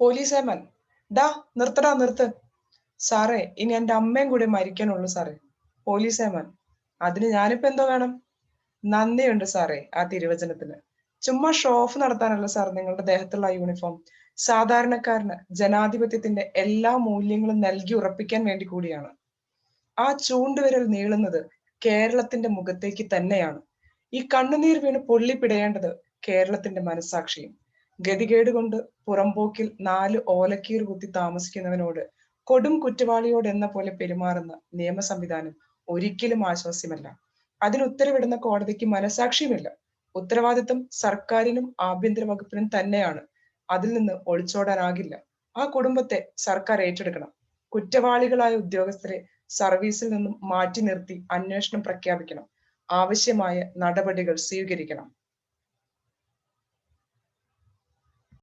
പോലീസേമൻ ഡാ നിർത്തടാ നിർത്ത്. സാറേ ഇനി എന്റെ അമ്മയും കൂടെ മരിക്കാനുള്ളൂ സാറേ. പോലീസേമൻ അതിന് ഞാനിപ്പോ എന്തോ വേണം? നന്ദിയുണ്ട് സാറേ ആ തിരുവചനത്തിന്. ചുമ്മാ ഷോ ഓഫ് നടത്താനല്ല സാർ നിങ്ങളുടെ ദേഹത്തുള്ള യൂണിഫോം സാധാരണക്കാരന് ജനാധിപത്യത്തിന്റെ എല്ലാ മൂല്യങ്ങളും നൽകി ഉറപ്പിക്കാൻ വേണ്ടി കൂടിയാണ്. ആ ചൂണ്ടുവിരൽ നീളുന്നത് കേരളത്തിന്റെ മുഖത്തേക്ക് തന്നെയാണ്. ഈ കണ്ണുനീർ വീണ് പൊള്ളിപ്പിടയേണ്ടത് കേരളത്തിന്റെ മനസാക്ഷിയും ഗതികേട് കൊണ്ട് പുറംപോക്കിൽ നാല് ഓലക്കീർ കുത്തി താമസിക്കുന്നവനോട് കൊടും കുറ്റവാളിയോട് എന്ന പോലെ പെരുമാറുന്ന നിയമ സംവിധാനം ഒരിക്കലും ആശ്വാസ്യമല്ല. അതിന് ഉത്തരവിടുന്ന കോടതിക്ക് മനസാക്ഷിയുമില്ല. ഉത്തരവാദിത്വം സർക്കാരിനും ആഭ്യന്തര വകുപ്പിനും തന്നെയാണ്. അതിൽ നിന്ന് ഒളിച്ചോടാനാകില്ല. ആ കുടുംബത്തെ സർക്കാർ ഏറ്റെടുക്കണം. കുറ്റവാളികളായ ഉദ്യോഗസ്ഥരെ സർവീസിൽ നിന്നും മാറ്റി നിർത്തി അന്വേഷണം പ്രഖ്യാപിക്കണം. ആവശ്യമായ നടപടികൾ സ്വീകരിക്കണം.